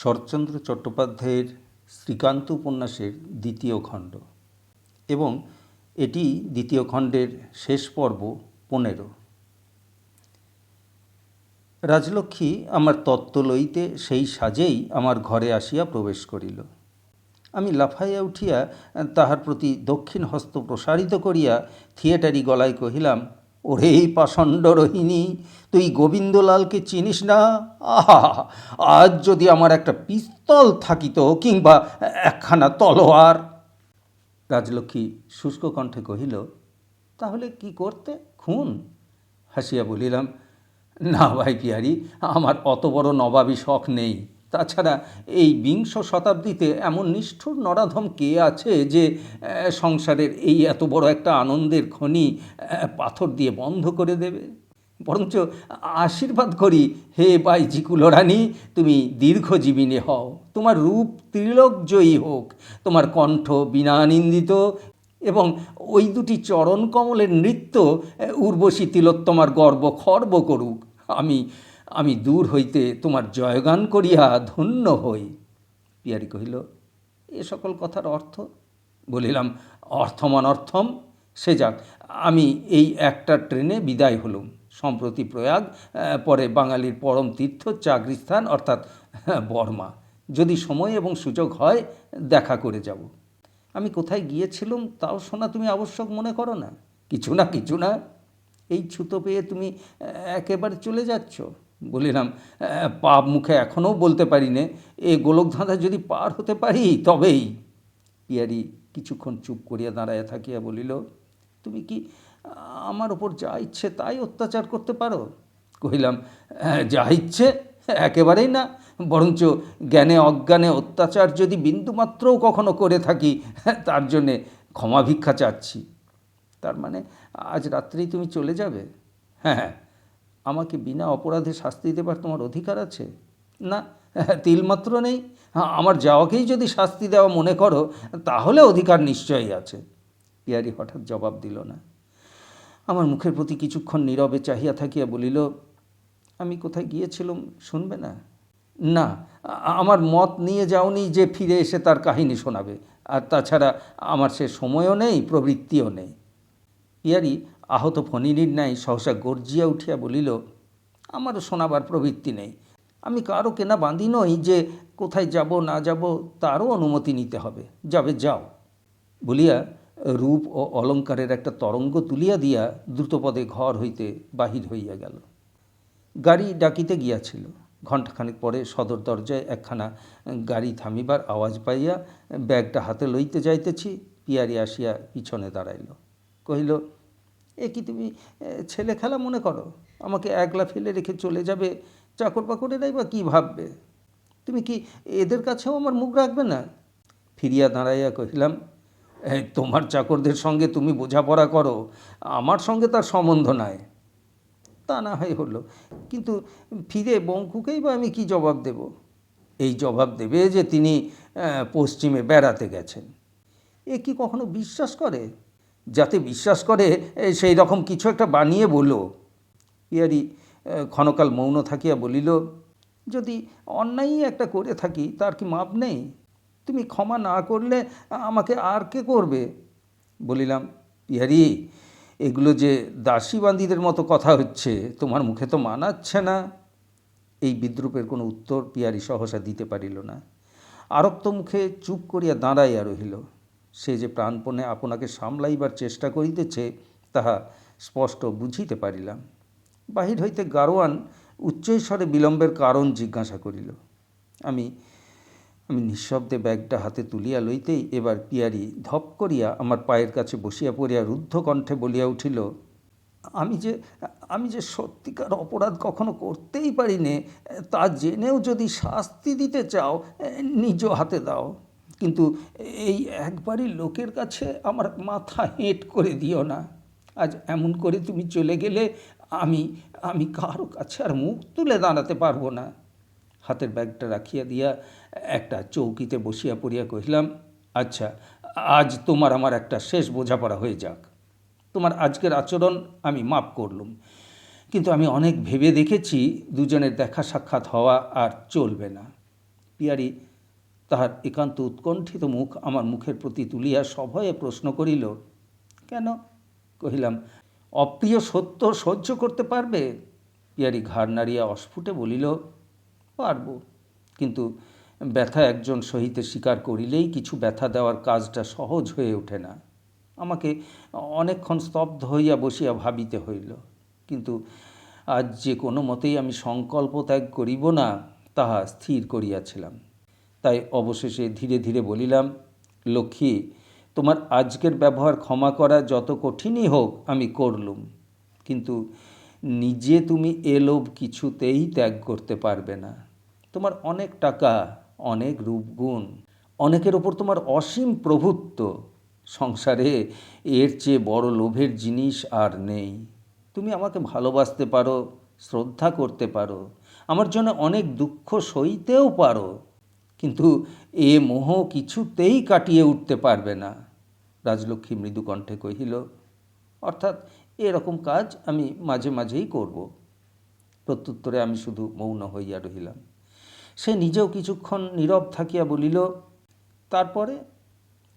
শরৎচন্দ্র চট্টোপাধ্যায়ের শ্রীকান্ত উপন্যাসের দ্বিতীয় খণ্ড এবং এটি দ্বিতীয় খণ্ডের শেষ পর্ব পনেরো। রাজলক্ষ্মী আমার তত্ত্ব লইতে সেই সাজেই আমার ঘরে আসিয়া প্রবেশ করিল। আমি লাফাইয়া উঠিয়া তাহার প্রতি দক্ষিণ হস্ত প্রসারিত করিয়া থিয়েটারি গলায় কহিলাম ওরে পাষণ্ড রোহিণী, তুই গোবিন্দলালকে চিনিস না? আহা, আজ যদি আমার একটা পিস্তল থাকিত কিংবা একখানা তলোয়ার। রাজলক্ষ্মী শুষ্ক কণ্ঠে কহিল, তাহলে কি করতে? খুন? হাসিয়া বলিলাম, না ভাই পিয়ারি, আমার অত বড় নবাবী শখ নেই। তাছাড়া এই বিংশ শতাব্দীতে এমন নিষ্ঠুর নরাধম কে আছে যে সংসারের এই এত বড় একটা আনন্দের খনি পাথর দিয়ে বন্ধ করে দেবে? বরঞ্চ আশীর্বাদ করি, হে বাই জিকুলরানী তুমি দীর্ঘজীবিনী হও। তোমার রূপ ত্রিলোকজয়ী হোক, তোমার কণ্ঠ বিনা বিনানিন্দিত, এবং ওই দুটি চরণ কমলের নৃত্য উর্বশী তিলোত্তমার গর্ব খর্ব করুক। আমি আমি দূর হইতে তোমার জয়গান করিয়া ধন্য হই। পিয়ারি কহিল এ সকল কথার অর্থ? বলিলাম অর্থমান অর্থম সে যাক আমি এই একটা ট্রেনে বিদায় হলুম। সম্প্রতি প্রয়াগ পরে বাঙালির পরম তীর্থ চাকরিস্থান অর্থাৎ হ্যাঁ, বর্মা। যদি সময় এবং সুযোগ হয় দেখা করে যাব। আমি কোথায় গিয়েছিলাম তাও শোনা তুমি আবশ্যক মনে করো না। কিছু না কিছু না। এই ছুতো পেয়ে তুমি একেবারে চলে যাচ্ছ। বলিলাম পাপ মুখে এখনও বলতে পারি নে এ গোলকধাঁধা যদি পার হতে পারি তবেই। পিয়ারি কিছুক্ষণ চুপ করিয়া দাঁড়াইয়া থাকিয়া বলিল তুমি কি আমার ওপর যা ইচ্ছে তাই অত্যাচার করতে পারো? কহিলাম "হ্যাঁ, যা ইচ্ছে একেবারেই না বরঞ্চ জ্ঞানে অজ্ঞানে অত্যাচার যদি বিন্দুমাত্রও কখনো করে থাকি তার জন্যে ক্ষমা ভিক্ষা চাচ্ছি। তার মানে আজ রাত্রেই তুমি চলে যাবে? হ্যাঁ হ্যাঁ আমাকে বিনা অপরাধে শাস্তি দেবার তোমার অধিকার আছে? না তিলমাত্র নেই। আমার যাওয়াকেই যদি শাস্তি দেওয়া মনে করো, তাহলে অধিকার নিশ্চয়ই আছে। পিয়ারি হঠাৎ জবাব দিল না। আমার মুখের প্রতি কিছুক্ষণ নীরবে চাহিয়া থাকিয়া বলিল, আমি কোথায় গিয়েছিলাম শুনবে না? না, আমার মত নিয়ে যাওনি যে ফিরে এসে তার কাহিনী শোনাবে। আর তাছাড়া আমার সে সময়ও নেই, প্রবৃত্তিও নেই। ইয়ারি আহত ফণিনীর ন্যায় সহসা গর্জিয়া উঠিয়া বলিল, আমারও শোনাবার প্রবৃত্তি নেই। আমি কারও কেনা বাঁধি নই যে কোথায় যাব, না যাব, তারও অনুমতি নিতে হবে। যাবে, যাও। বলিয়া রূপ ও অলঙ্কারের একটা তরঙ্গ তুলিয়া দিয়া দ্রুতপদে ঘর হইতে বাহির হইয়া গেল। গাড়ি ডাকিতে গিয়াছিল। ঘণ্টাখানেক পরে সদর দরজায় একখানা গাড়ি থামিবার আওয়াজ পাইয়া ব্যাগটা হাতে লইতে যাইতেছি, পিয়ারি আসিয়া পিছনে দাঁড়াইল। কহিল এ কি তুমি ছেলে খেলা মনে করো? আমাকে একলা ফেলে রেখে চলে যাবে, চাকর বাকরেরাই বা কী ভাববে? তুমি কি এদের কাছেও আমার মুখ রাখবে না? ফিরিয়া দাঁড়াইয়া কহিলাম তোমার চাকরদের সঙ্গে তুমি বোঝাপড়া করো, আমার সঙ্গে তার সম্বন্ধ নাই। তা না হয় হলো, কিন্তু ফিরে বঙ্কুকেই বা আমি কি জবাব দেব? এই জবাব দেবে যে তিনি পশ্চিমে বেড়াতে গেছেন। এ কি কখনো বিশ্বাস করে? যাতে বিশ্বাস করে সেই রকম কিছু একটা বানিয়ে বলো। ইয়ারি ক্ষণকাল মৌন থাকিয়া বলিল, যদি অন্যায়ই একটা করে থাকি, তার কি মাপ নেই? তুমি ক্ষমা না করলে আমাকে আর কে করবে? বলিলাম ইহারি এগুলো যে দাসীবান্দিদের মতো কথা হচ্ছে, তোমার মুখে তো মানাচ্ছে না। এই বিদ্রুপের কোনো উত্তর পিয়ারি সহসা দিতে পারিল না। আরক্ত মুখে চুপ করিয়া দাঁড়াইয়া রহিল। সে যে প্রাণপণে আপনাকে সামলাইবার চেষ্টা করিতেছে, তাহা স্পষ্ট বুঝিতে পারিলাম। বাহির হইতে গারোয়ান উচ্চৈস্বরে বিলম্বের কারণ জিজ্ঞাসা করিল। আমি আমি নিঃশব্দে ব্যাগটা হাতে তুলিয়া লইতেই এবার পিয়ারি ধপ করিয়া আমার পায়ের কাছে বসিয়া পড়িয়া রুদ্ধ কণ্ঠে বলিয়া উঠিল, আমি যে আমি যে সত্যিকার অপরাধ কখনো করতেই পারি নে তা জেনেও যদি শাস্তি দিতে চাও নিজ হাতে দাও। কিন্তু এই একবারই লোকের কাছে আমার মাথা হেঁট করে দিও না। আজ এমন করে তুমি চলে গেলে আমি আমি কারও কাছে আর মুখ তুলে দাঁড়াতে পারব না। হাতের ব্যাগটা রাখিয়া দিয়া একটা চৌকিতে বসিয়া পড়িয়া কহিলাম আচ্ছা আজ তোমার আমার একটা শেষ বোঝাপড়া হয়ে যাক। তোমার আজকের আচরণ আমি মাপ করলুম। কিন্তু আমি অনেক ভেবে দেখেছি দুজনের দেখা সাক্ষাৎ হওয়া আর চলবে না। পিয়ারি তাহার একান্ত উৎকণ্ঠিত মুখ আমার মুখের প্রতি তুলিয়া সভয়ে প্রশ্ন করিল, কেন? কহিলাম, অপ্রিয় সত্য সহ্য করতে পারবে? পিয়ারি ঘাড় নাড়িয়া অস্ফুটে বলিল, পারব। কিন্তু ব্যথা একজন সহিতে স্বীকার করিলেই কিছু ব্যথা দেওয়ার কাজটা সহজ হয়ে ওঠে না। আমাকে অনেকক্ষণ স্তব্ধ হইয়া বসিয়া ভাবিতে হইল। কিন্তু আজ যে কোনো মতেই আমি সংকল্প ত্যাগ করিব না, তাহা স্থির করিয়াছিলাম। তাই অবশেষে ধীরে ধীরে বলিলাম, লক্ষ্মী, তোমার আজকের ব্যবহার ক্ষমা করা যত কঠিনই হোক, আমি করলুম। কিন্তু নিজে তুমি এ লোভ কিছুতেই ত্যাগ করতে পারবে না। তোমার অনেক টাকা, অনেক রূপগুণ, অনেকের ওপর তোমার অসীম প্রভুত্ব। সংসারে এর চেয়ে বড় লোভের জিনিস আর নেই। তুমি আমাকে ভালোবাসতে পারো, শ্রদ্ধা করতে পারো, আমার জন্য অনেক দুঃখ সইতেও পারো। কিন্তু এ মোহ কিছুতেই কাটিয়ে উঠতে পারবে না। রাজলক্ষ্মী মৃদু কণ্ঠে কহিল, অর্থাৎ এরকম কাজ আমি মাঝে মাঝেই করব। প্রত্যুত্তরে আমি শুধু মৌন হইয়া রহিলাম। সে নিজেও কিছুক্ষণ নীরব থাকিয়া বলিল, তারপরে?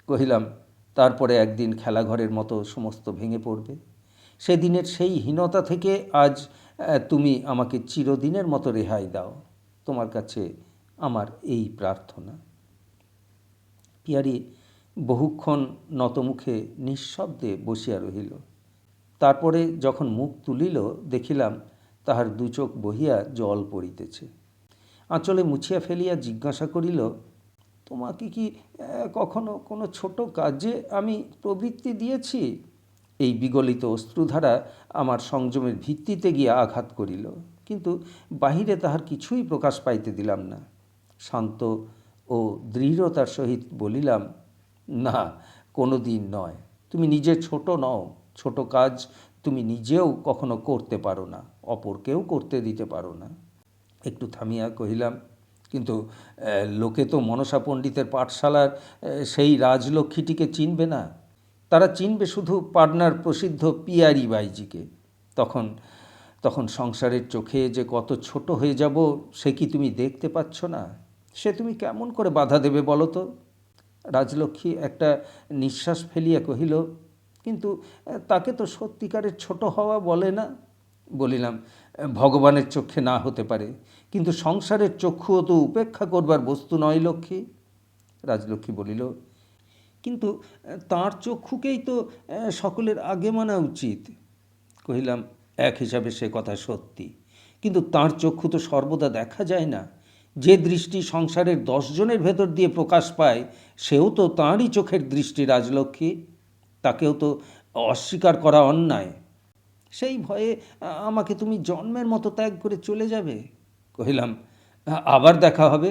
কহিলাম, তারপরে একদিন খেলাঘরের মতো সমস্ত ভেঙে পড়বে। সেদিনের সেই হীনতা থেকে আজ তুমি আমাকে চিরদিনের মতো রেহাই দাও। তোমার কাছে আমার এই প্রার্থনা। পিয়ারি বহুক্ষণ নতমুখে নিঃশব্দে বসিয়া রহিল। তারপরে যখন মুখ তুলিল, দেখিলাম তাহার দু চোখ বহিয়া জল পড়িতেছে। আঁচলে মুছিয়া ফেলিয়া জিজ্ঞাসা করিল, তোমাকে কি কখনো কোনো ছোট কাজে আমি প্রবৃত্তি দিয়েছি? এই বিগলিত অশ্রুধারা আমার সংযমের ভিত্তিতে গিয়া আঘাত করিল। কিন্তু বাহিরে তাহার কিছুই প্রকাশ পাইতে দিলাম না। শান্ত ও দৃঢ়তার সহিত বলিলাম, না কোনো দিন নয়। তুমি নিজে ছোট নও। ছোট কাজ তুমি নিজেও কখনো করতে পারো না। অপরকেও করতে দিতে পারো না। একটু থামিয়া কহিলাম, কিন্তু লোকে তো মনসা পণ্ডিতের পাঠশালার সেই রাজলক্ষ্মীটিকে চিনবে না। তারা চিনবে শুধু পাটনার প্রসিদ্ধ পিয়ারি বাইজিকে। তখন তখন সংসারের চোখে যে কত ছোট হয়ে যাব, সে কি তুমি দেখতে পাচ্ছ না? সে তুমি কেমন করে বাধা দেবে বলো তো? রাজলক্ষ্মী একটা নিঃশ্বাস ফেলিয়া কহিল, কিন্তু তাকে তো সত্যিকারের ছোট হওয়া বলে না? বলিলাম, ভগবানের চক্ষে না হতে পারে, কিন্তু সংসারের চক্ষুও তো উপেক্ষা করবার বস্তু নয় লক্ষ্মী। রাজলক্ষ্মী বলিল, কিন্তু তাঁর চক্ষুকেই তো সকলের আগে মানা উচিত। কহিলাম, এক হিসাবে সে কথা সত্যি, কিন্তু তাঁর চক্ষু তো সর্বদা দেখা যায় না। দৃষ্টি সংসারের দশজনের ভেতর দিয়ে প্রকাশ পায়, সেও তো তাঁরই চোখের দৃষ্টি রাজলক্ষ্মী। তাকেও তো অস্বীকার করা অন্যায়। সেই ভয়ে আমাকে তুমি জন্মের মতো ত্যাগ করে চলে যাবে? কহিলাম, আবার দেখা হবে?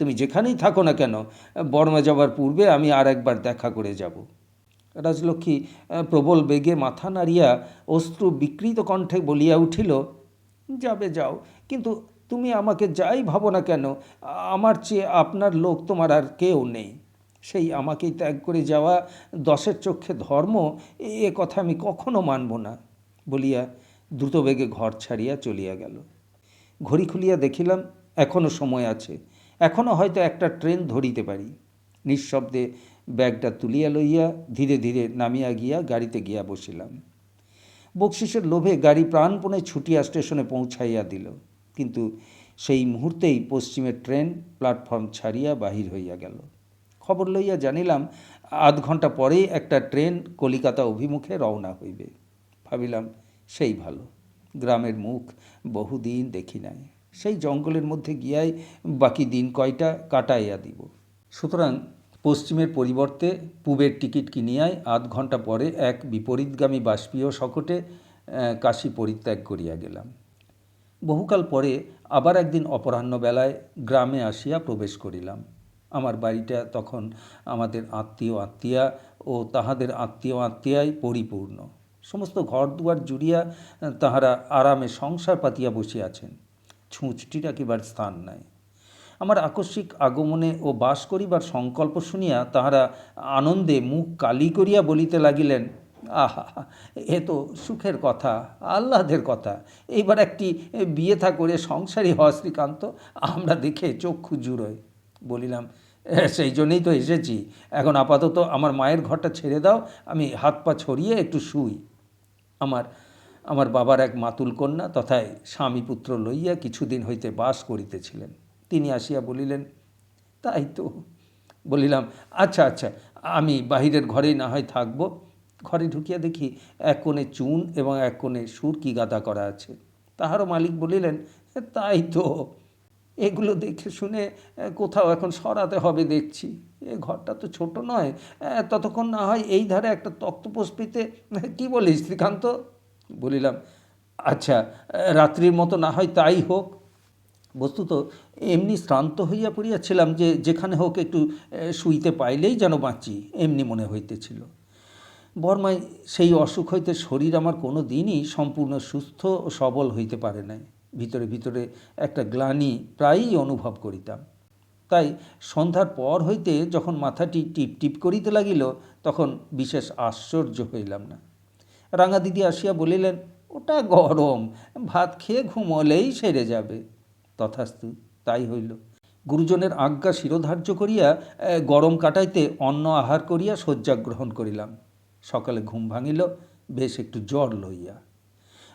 তুমি যেখানেই থাকো না কেন, বর্মা যাবার পূর্বে আমি আর একবার দেখা করে যাব। রাজলক্ষ্মী প্রবল বেগে মাথা নাড়িয়া অশ্রু বিকৃত কণ্ঠে বলিয়া উঠিল, যাবে যাও, কিন্তু তুমি আমাকে যাই ভাবো না কেন, আমার চেয়ে আপনার লোক তোমার আর কেউ নেই। সেই আমাকেই ত্যাগ করে যাওয়া দশের চক্ষে ধর্ম, এ- কথা আমি কখনো মানব না বলিয়া দ্রুতবেগে ঘর ছাড়িয়া চলিয়া গেল। ঘড়ি খুলিয়া দেখিলাম এখনও সময় আছে এখনও হয়তো একটা ট্রেন ধরিতে পারি। নিঃশব্দে ব্যাগটা তুলিয়া লইয়া ধীরে ধীরে নামিয়া গিয়া গাড়িতে গিয়া বসিলাম। বকশিসের লোভে গাড়ি প্রাণপণে ছুটিয়া স্টেশনে পৌঁছাইয়া দিল। কিন্তু সেই মুহূর্তেই পশ্চিমের ট্রেন প্ল্যাটফর্ম ছাড়িয়া বাহির হইয়া গেল। খবর লইয়া জানিলাম, আধ ঘণ্টা পরেই একটা ট্রেন কলিকাতা অভিমুখে রওনা হইবে। ভাবিলাম, সেই ভালো। গ্রামের মুখ বহুদিন দেখি নাই। সেই জঙ্গলের মধ্যে গিয়াই বাকি দিন কয়টা কাটাইয়া দিব। সুতরাং পশ্চিমের পরিবর্তে পূবের টিকিট কিনিয়াই আধ ঘণ্টা পরে এক বিপরীতগামী বাষ্পীয় শকটে কাশি পরিত্যাগ করিয়া গেলাম। বহুকাল পরে আবার একদিন অপরাহ্ন বেলায় গ্রামে আসিয়া প্রবেশ করিলাম। আমার বাড়িটা তখন আমাদের আত্মীয় আত্মীয়া ও তাহাদের আত্মীয় আত্মীয়াই পরিপূর্ণ। সমস্ত ঘর দুয়ার জুড়িয়া তাহারা আরামে সংসার পাতিয়া বসিয়াছেন। ছুঁচটি রাখিবার স্থান নাই। আমার আকস্মিক আগমনে ও বাস করিবার সংকল্প শুনিয়া তাহারা আনন্দে মুখ কালি করিয়া বলিতে লাগিলেন আহা, এ তো সুখের কথা, আহ্লাদের কথা। এইবার একটি বিয়ে থা করে সংসারী হওয়া শ্রীকান্ত, আমরা দেখে চক্ষু জুড়োয়। বলিলাম সেই জন্যই তো এসেছি। এখন আপাতত আমার মায়ের ঘরটা ছেড়ে দাও, আমি হাত পা ছড়িয়ে একটু শুই। আমার আমার বাবার এক মাতুল কন্যা তথায় স্বামী পুত্র লইয়া কিছুদিন হইতে বাস করিতেছিলেন। তিনি আসিয়া বলিলেন, তাই তো। বলিলাম আচ্ছা আচ্ছা আমি বাহিরের ঘরেই না হয় থাকব। ঘরে ঢুকিয়া দেখি এক কোণে চুন এবং এক কোণে সুরকি গাদা করা আছে। তাহারও মালিক বলিলেন, তাই তো। এগুলো দেখে শুনে কোথাও এখন সরাতে হবে দেখছি। এ ঘরটা তো ছোট নয়। ততক্ষণ না হয় এই ধারে একটা তক্তপোষপিতে কি বলিস শ্রীকান্ত? বলিলাম আচ্ছা রাত্রির মতো না হয় তাই হোক। বস্তুত এমনি শ্রান্ত হইয়া পড়িয়াছিলাম যে, যেখানে হোক একটু শুইতে পাইলেই যেন বাঁচি, এমনি মনে হইতেছিল। বর্মায় সেই অসুখ হইতে শরীর আমার কোনো দিনই সম্পূর্ণ সুস্থ ও সবল হইতে পারে নাই। ভিতরে ভিতরে একটা গ্লানি প্রায়ই অনুভব করিতাম। তাই সন্ধ্যার পর হইতে যখন মাথাটি টিপ টিপ করিতে লাগিল, তখন বিশেষ আশ্চর্য হইলাম না। রাঙা দিদি আসিয়া বলিলেন, ওটা গরম, ভাত খেয়ে ঘুমলেই সেরে যাবে। তথাস্তু তাই হইল। গুরুজনের আজ্ঞা শিরোধার্য করিয়া গরম কাটাইতে অন্ন আহার করিয়া শয্যা গ্রহণ করিলাম। সকালে ঘুম ভাঙিল, বেশ একটু জ্বর লইয়া।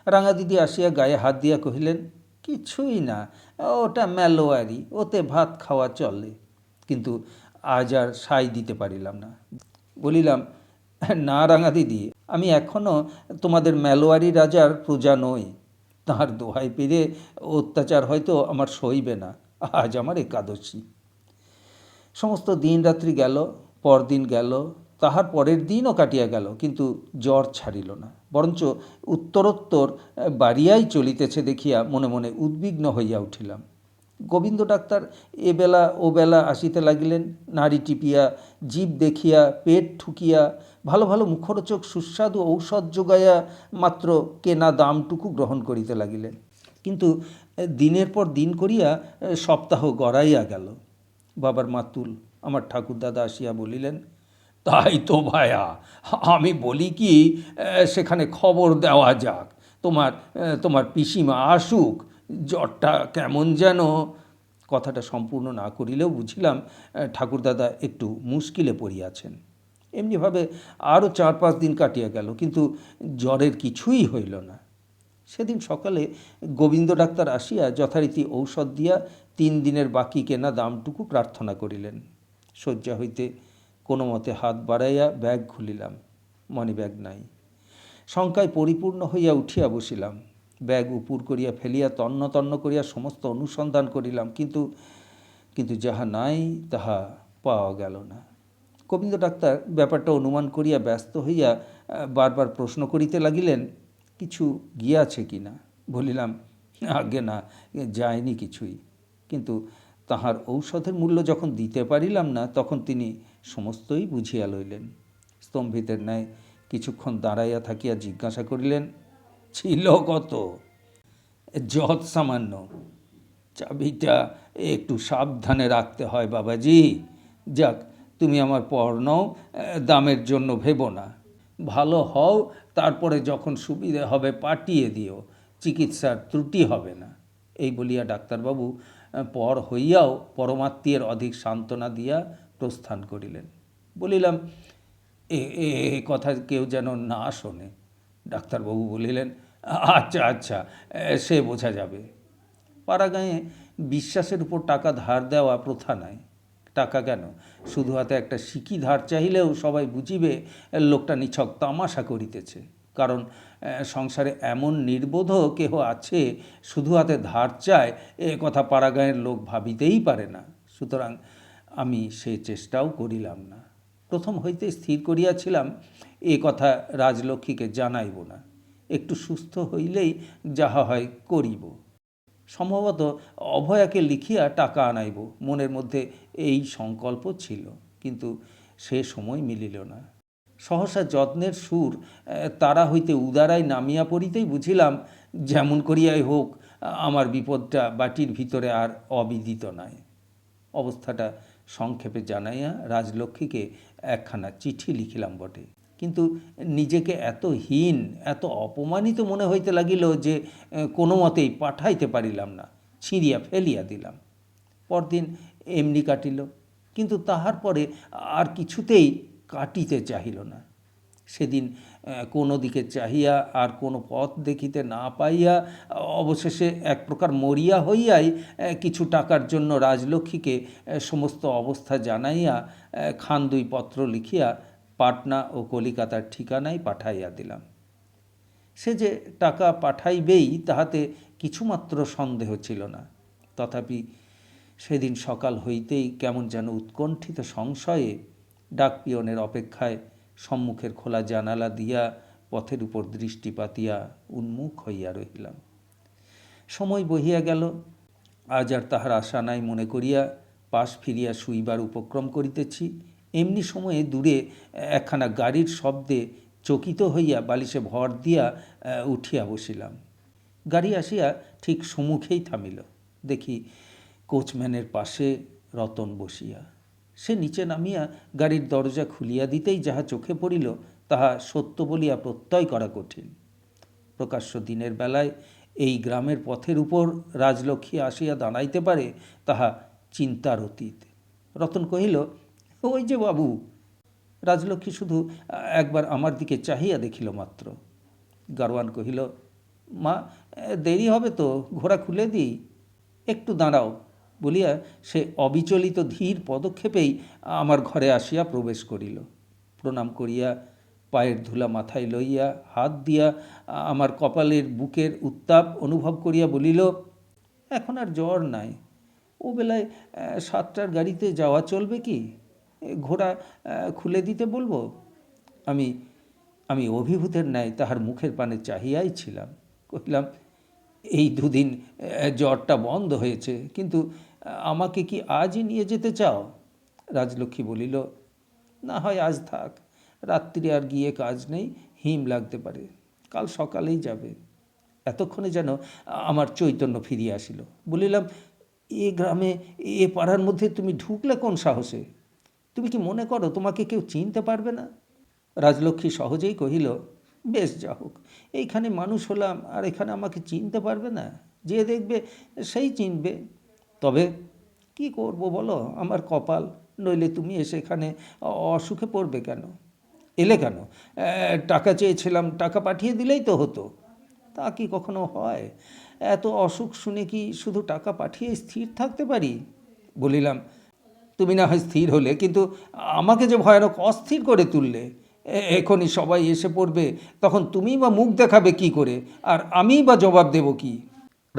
রাঙা দিদি আসিয়া গায়ে হাত দিয়া কহিলেন, কিছুই না, ওটা ম্যালোয়ারি ওতে ভাত খাওয়া চলে। কিন্তু আজ আর সাই দিতে পারিলাম না। বলিলাম, না রাঙা দিদি, আমি এখনও তোমাদের ম্যালোয়ারি রাজার প্রজা নই। তাহার দোহাই পেরে অত্যাচার হয়তো আমার সইবে না, আজ আমার একাদশী। সমস্ত দিন রাত্রি গেল, পরদিন গেল তাহার পরের দিনও কাটিয়া গেল, কিন্তু জ্বর ছাড়িল না। বরঞ্চ উত্তরোত্তর বাড়িয়াই চলিতেছে দেখিয়া মনে মনে উদ্বিগ্ন হইয়া উঠিলাম। গোবিন্দ ডাক্তার এবেলা ও বেলা আসিতে লাগিলেন। নাড়ি টিপিয়া, জীব দেখিয়া, পেট ঠুকিয়া, ভালো ভালো মুখরোচক সুস্বাদু ঔষধ যোগাইয়া মাত্র কেনা দামটুকু গ্রহণ করিতে লাগিলেন। কিন্তু দিনের পর দিন করিয়া সপ্তাহ গড়াইয়া গেল। বাবার মাতুল আমার ঠাকুরদাদা আসিয়া বলিলেন তাই তো ভায়া। আমি বলি কি সেখানে খবর দেওয়া যাক। তোমার তোমার পিসিমা আসুক, জ্বরটা কেমন যেন। কথাটা সম্পূর্ণ না করিলেও বুঝিলাম ঠাকুরদাদা একটু মুশকিলে পড়িয়াছেন। এমনিভাবে আরও চার পাঁচ দিন কাটিয়া গেল, কিন্তু জ্বরের কিছুই হইল না। সেদিন সকালে গোবিন্দ ডাক্তার আসিয়া যথারীতি ঔষধ দিয়া তিন দিনের বাকি কেনা দামটুকু প্রার্থনা করিলেন। শয্যা হইতে কোনো মতে হাত বাড়াইয়া ব্যাগ খুলিলাম মনে ব্যাগ নাই। শঙ্কায় পরিপূর্ণ হইয়া উঠিয়া বসিলাম। ব্যাগ উপুর করিয়া ফেলিয়া তন্ন তন্ন করিয়া সমস্ত অনুসন্ধান করিলাম, কিন্তু কিন্তু যাহা নাই তাহা পাওয়া গেল না। গোবিন্দ ডাক্তার ব্যাপারটা অনুমান করিয়া ব্যস্ত হইয়া বারবার প্রশ্ন করিতে লাগিলেন, কিছু গিয়াছে কি না? বলিলাম আগে না, যায়নি কিছুই। কিন্তু তাহার ঔষধের মূল্য যখন দিতে পারিলাম না, তখন তিনি সমস্তই বুঝিয়া লইলেন। স্তম্ভিতের ন্যায় কিছুক্ষণ দাঁড়াইয়া থাকিয়া জিজ্ঞাসা করিলেন, ছিল কত? যত সামান্য। চাবিটা একটু সাবধানে রাখতে হয় বাবাজি। যাক, তুমি আমার পর নও, দামের জন্য ভেবো না। ভালো হও, তারপরে যখন সুবিধে হবে পাঠিয়ে দিও। চিকিৎসার ত্রুটি হবে না। এই বলিয়া ডাক্তারবাবু, পর হইয়াও পরমাত্মীয়ের অধিক সান্ত্বনা দিয়া প্রস্থান করিলেন। বলিলাম, এ এ কথা কেউ যেন না শোনে। ডাক্তারবাবু বলিলেন আচ্ছা আচ্ছা সে বোঝা যাবে। পাড়াগাঁয়ে বিশ্বাসের উপর টাকা ধার দেওয়া প্রথা নাই। টাকা কেন? শুধু হাতে একটা সিকি ধার চাহিলেও সবাই বুঝিবে, লোকটা নিছক তামাশা করিতেছে। কারণ সংসারে এমন নির্বোধ কেহ আছে, শুধু হাতে ধার চায়, এ কথা পাড়াগাঁয়ের লোক ভাবিতেই পারে না। সুতরাং আমি সে চেষ্টাও করিলাম না। প্রথম হইতে স্থির করিয়াছিলাম, এ কথা রাজলক্ষ্মীকে জানাইব না। একটু সুস্থ হইলেই যাহা হয় করিব। সম্ভবত অভয়াকে লিখিয়া টাকা আনাইব, মনের মধ্যে এই সংকল্প ছিল, কিন্তু সে সময় মিলিল না। সহসা যত্নের সুর তারা হইতে উদারায় নামিয়া পড়িতেই বুঝিলাম, যেমন করিয়াই হোক, আমার বিপদটা বাটির ভিতরে আর অবিদিত নয় অবস্থাটা সংক্ষেপে জানাইয়া রাজলক্ষ্মীকে একখানা চিঠি লিখিলাম বটে। কিন্তু নিজেকে এত হীন, এত অপমানিত মনে হইতে লাগিল যে কোনো মতেই পাঠাইতে পারিলাম না, ছিঁড়িয়া ফেলিয়া দিলাম। পরদিন এমনি কাটিল, কিন্তু তাহার পরে আর কিছুতেই কাটিতে চাহিল না। সেদিন কোনো দিকে চাহিয়া আর কোনো পথ দেখিতে না পাইয়া, অবশেষে এক প্রকার মরিয়া হইয়াই কিছু টাকার জন্য রাজলক্ষ্মীকে সমস্ত অবস্থা জানাইয়া খান দুই পত্র লিখিয়া পাটনা ও কলিকাতার ঠিকানায় পাঠাইয়া দিলাম। সে যে টাকা পাঠাইবেই, তাহাতে কিছুমাত্র সন্দেহ ছিল না। তথাপি সেদিন সকাল হইতেই কেমন যেন উৎকণ্ঠিত সংশয়ে ডাকপিয়নের অপেক্ষায় সম্মুখের খোলা জানালা দিয়া পথের উপর দৃষ্টি পাতিয়া উন্মুখ হইয়া রহিলাম। সময় বহিয়া গেল, আজ আর তাহার আশা নাই মনে করিয়া পাশ ফিরিয়া শুইবার উপক্রম করিতেছি। এমনি সময়ে দূরে একখানা গাড়ির শব্দে চকিত হইয়া বালিশে ভর দিয়া উঠিয়া বসিলাম। গাড়ি আসিয়া ঠিক সম্মুখেই থামিল। দেখি কোচম্যানের পাশে রতন বসিয়া। সে নিচে নামিয়া গাড়ির দরজা খুলিয়া দিতেই যাহা চোখে পড়িল, তাহা সত্য বলিয়া প্রত্যয় করা কঠিন। প্রকাশ্য দিনের বেলায় এই গ্রামের পথের উপর রাজলক্ষ্মী আসিয়া দাঁড়াইতে পারে, তাহা চিন্তার অতীত। রতন কহিল, ওই যে বাবু! রাজলক্ষ্মী শুধু একবার আমার দিকে চাহিয়া দেখিল মাত্র। গারোয়ান কহিল, মা, দেরি হবে তো, ঘোড়া খুলে দিই। একটু দাঁড়াও। বলিয়া সে অবিচলিত ধীর পদক্ষেপেই আমার ঘরে আসিয়া প্রবেশ করিল। প্রণাম করিয়া পায়ের ধুলা মাথায় লইয়া হাত দিয়া আমার কপালের বুকের উত্তাপ অনুভব করিয়া বলিল, এখন আর জ্বর নাই। ও বেলায় সাতটার গাড়িতে যাওয়া চলবে কি? ঘোড়া খুলে দিতে বলব? আমি আমি অভিভূতের ন্যায় তাহার মুখের পানে চাহিয়াই ছিলাম। কহিলাম, এই দুদিন জ্বরটা বন্ধ হয়েছে। কিন্তু আমাকে কি আজই নিয়ে যেতে চাও? রাজলক্ষ্মী বলিল, না হয় আজ থাক। রাত্রি আর গিয়ে কাজ নেই, হিম লাগতে পারে। কাল সকালেই যাবে। এতক্ষণে যেন আমার চৈতন্য ফিরিয়া আসিল। বলিলাম, এ গ্রামে, এ পাড়ার মধ্যে তুমি ঢুকলে কোন সাহসে? তুমি কি মনে করো তোমাকে কেউ চিনতে পারবে না? রাজলক্ষ্মী সহজেই কহিল, বেশ যা হোক, এইখানে মানুষ হলাম আর এখানে আমাকে চিনতে পারবে না। যে দেখবে, সেই চিনবে। তবে কি করব বলো? আমার কপাল, নইলে তুমি এসে এখানে অসুখে পড়বে কেন? এলে কেন? টাকা চেয়েছিলাম, টাকা পাঠিয়ে দিলেই তো হতো। তা কি কখনো হয়? এত অসুখ শুনে কি শুধু টাকা পাঠিয়ে স্থির থাকতে পারি? বলিলাম, তুমি না হয় স্থির হলে, কিন্তু আমাকে যে ভয়ানক অস্থির করে তুললে। এখনই সবাই এসে পড়বে, তখন তুমি বা মুখ দেখাবে কি করে? আর আমি বা জবাব দেব কি?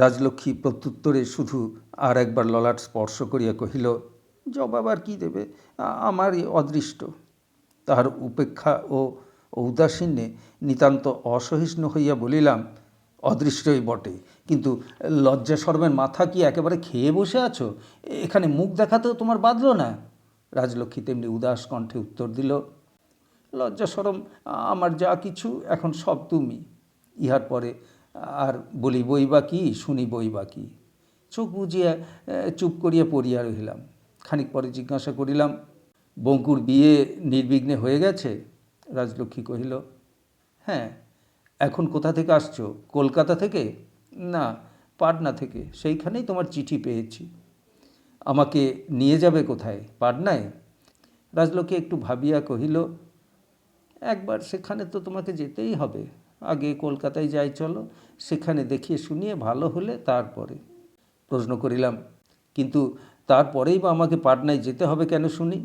রাজলক্ষ্মী প্রত্যুত্তরে শুধু আর একবার ললাট স্পর্শ করিয়া কহিল জবাব আর কি দেবে? আমারই অদৃষ্ট। তাহার উপেক্ষা ও ঔদাসীন্যে নিতান্ত অসহিষ্ণু হইয়া বলিলাম, অদৃষ্টই বটে, কিন্তু লজ্জা শর্মের মাথা কি একেবারে খেয়ে বসে আছো? এখানে মুখ দেখাতেও তোমার বাঁধল না? রাজলক্ষ্মী তেমনি উদাস কণ্ঠে উত্তর দিল লজ্জা শরম আমার যা কিছু, এখন সব তুমি। ইহার পরে আর বলি বই বা কি শুনি বই বা কি। চোখ বুঝিয়া চুপ করিয়া পড়িয়া রহিলাম। খানিক পরে জিজ্ঞাসা করিলাম, বঙ্কুর বিয়ে নির্বিঘ্নে হয়ে গেছে? রাজলক্ষ্মী কহিল হ্যাঁ এখন কোথা থেকে আসছো? কলকাতা থেকে? না, পাটনা থেকে। সেইখানেই তোমার চিঠি পেয়েছি। আমাকে নিয়ে যাবে কোথায়? পাটনায়? রাজলক্ষ্মী একটু ভাবিয়া কহিল, একবার সেখানে তো তোমাকে যেতেই হবে। আগে কলকাতায় যাই, চলো। সেখানে দেখিয়ে শুনিয়ে ভালো হলে তারপরে। প্রশ্ন করিলাম, কিন্তু তারপরেই বা আমাকে পাটনায় যেতে হবে কেন শুনি?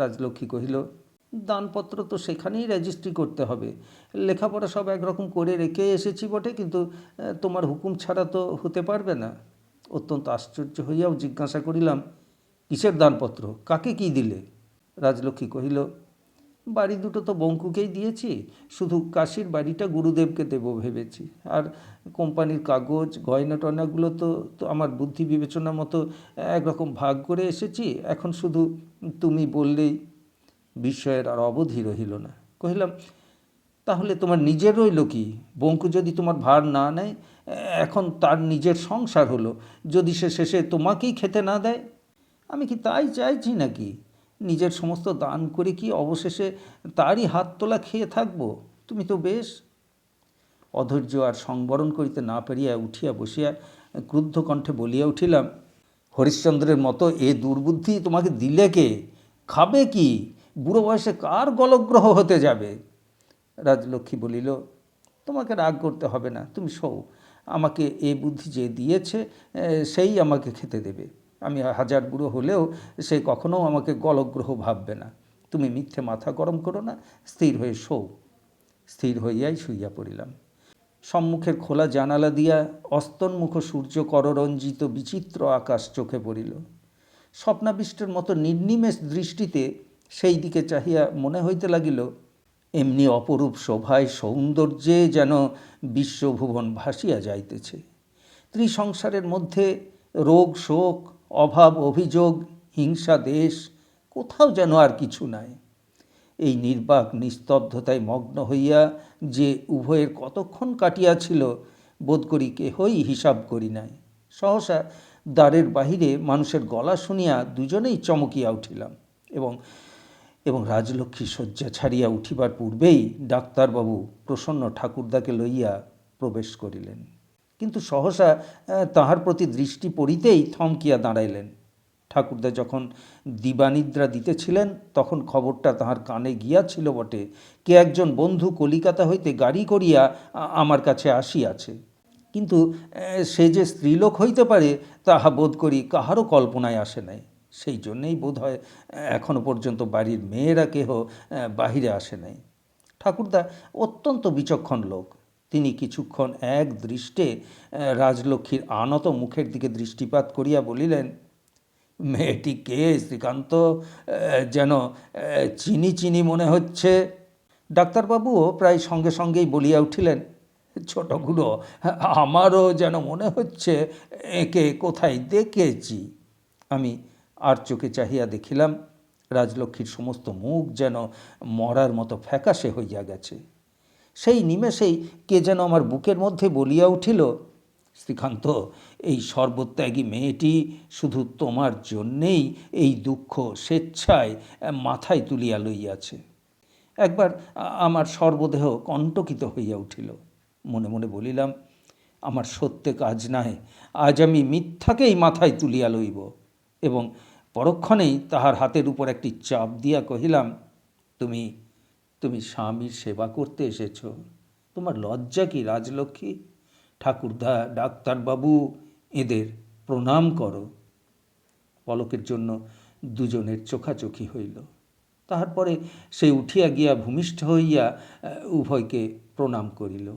রাজলক্ষ্মী কহিল, দানপত্র তো সেখানেই রেজিস্ট্রি করতে হবে। লেখাপড়া সব একরকম করে রেখে এসেছি বটে, কিন্তু তোমার হুকুম ছাড়া তো হতে পারবে না। অত্যন্ত আশ্চর্য হইয়াও জিজ্ঞাসা করিলাম, কিসের দানপত্র? কাকে কি দিলে? রাজলক্ষ্মী কহিল বাড়ি দুটো তো বঙ্কুকেই দিয়েছি, শুধু কাশির বাড়িটা গুরুদেবকে দেবো ভেবেছি। আর কোম্পানির কাগজ, গয়না টয়নাগুলো তো তো আমার বুদ্ধি বিবেচনা মতো একরকম ভাগ করে এসেছি, এখন শুধু তুমি বললেই বিস্ময়ের আর অবধি রহিল না। কহিলাম, তাহলে তোমার নিজের রইল কি? বঙ্কু যদি তোমার ভার না নেয়, এখন তার নিজের সংসার হলো, যদি সে শেষে তোমাকেই খেতে না দেয়? আমি কি তাই চাইছি নাকি? নিজের সমস্ত দান করে কি অবশেষে তারই হাত তোলা খেয়ে থাকব? তুমি তো বেশ। অধৈর্য আর সংবরণ করিতে না পারিয়া উঠিয়া বসিয়া ক্রুদ্ধ কণ্ঠে বলিয়া উঠিলাম, হরিশ্চন্দ্রের মতো এ দুর্বুদ্ধি তোমাকে দিলে কে? খাবে কি? বুড়ো বয়সে কার গলগ্রহ হতে যাবে? রাজলক্ষ্মী বলিল, তোমাকে রাগ করতে হবে না, তুমি শোও। আমাকে এ বুদ্ধি যে দিয়েছে সেই আমাকে খেতে দেবে। আমি হাজার বুড়ো হলেও সে কখনো আমাকে গলগ্রহ ভাববে না। তুমি মিথ্যে মাথা গরম করো না, স্থির হয়ে শোও স্থির হইয়াই শুইয়া পড়িলাম। সম্মুখের খোলা জানালা দিয়া অস্তন্মুখ সূর্য কররঞ্জিত বিচিত্র আকাশ চোখে পড়িল। স্বপ্নাবিষ্টের মতো নির্নিমেষ দৃষ্টিতে সেই দিকে চাহিয়া মনে হইতে লাগিল, এমনি অপরূপ শোভায় সৌন্দর্যে যেন বিশ্বভুবন ভাসিয়া যাইতেছে। ত্রিসংসারের মধ্যে রোগ শোক অভাব, অভিযোগ, হিংসা, দেশ, কোথাও যেন আর কিছু নাই। এই নির্বাক নিস্তব্ধতায় মগ্ন হইয়া যে উভয়ের কতক্ষণ কাটিয়াছিল, বোধ করি কেহই হিসাব করি নাই। সহসা দ্বারের বাহিরে মানুষের গলা শুনিয়া দুজনেই চমকিয়া উঠিলাম এবং এবং রাজলক্ষ্মী শয্যা ছাড়িয়া উঠিবার পূর্বেই ডাক্তারবাবু প্রসন্ন ঠাকুরদাকে লইয়া প্রবেশ করিলেন। কিন্তু সহসা তাহার প্রতি দৃষ্টি পড়িতেই থমকিয়া দাঁড়াইলেন। ঠাকুরদা যখন দিবানিদ্রা দিতেছিলেন, তখন খবরটা তাহার কানে গিয়াছিল বটে, কে একজন বন্ধু কলিকাতা হইতে গাড়ি করিয়া আমার কাছে আসিয়াছে। কিন্তু সে যে স্ত্রীলোক হইতে পারে, তাহা বোধ করি কাহারও কল্পনায় আসে নাই। সেই জন্যেই বোধ হয় এখনও পর্যন্ত বাড়ির মেয়েরা কেহ বাহিরে আসে নাই। ঠাকুরদা অত্যন্ত বিচক্ষণ লোক। তিনি কিছুক্ষণ এক দৃষ্টে রাজলক্ষ্মীর আনত মুখের দিকে দৃষ্টিপাত করিয়া বলিলেন, মেয়েটি কে, শ্রীকান্ত? যেন চিনি চিনি মনে হচ্ছে। ডাক্তারবাবুও প্রায় সঙ্গে সঙ্গেই বলিয়া উঠিলেন, ছোটগুলো, আমারও যেন মনে হচ্ছে, একে কোথায় দেখেছি? আমি আর চোখে চাহিয়া দেখিলাম, রাজলক্ষ্মীর সমস্ত মুখ যেন মরার মতো ফ্যাকাশে হইয়া গেছে। সেই নিমেষেই কে যেন আমার বুকের মধ্যে বলিয়া উঠিল, শ্রীকান্ত, এই সর্বত্যাগী মেয়েটি শুধু তোমার জন্যেই এই দুঃখ স্বেচ্ছায় মাথায় তুলিয়া লইয়াছে। একবার আমার সর্বদেহ কণ্টকিত হইয়া উঠিল। মনে মনে বলিলাম, আমার সত্যে কাজ নাই, আজ আমি মিথ্যাকেই মাথায় তুলিয়া লইব। এবং পরক্ষণেই তাহার হাতের উপর একটি চাপ দিয়া কহিলাম, তুমি তুমি স্বামীর সেবা করতে এসেছ। তোমার লজ্জা কি রাজলক্ষ্মী? ঠাকুরদা, ডাক্তারবাবু, এদের প্রণাম করো। পলকের জন্য দুজনের চোখাচোখি হইল। তাহার পরে সে উঠিয়া গিয়া ভূমিষ্ঠ হইয়া উভয়কে প্রণাম করিল।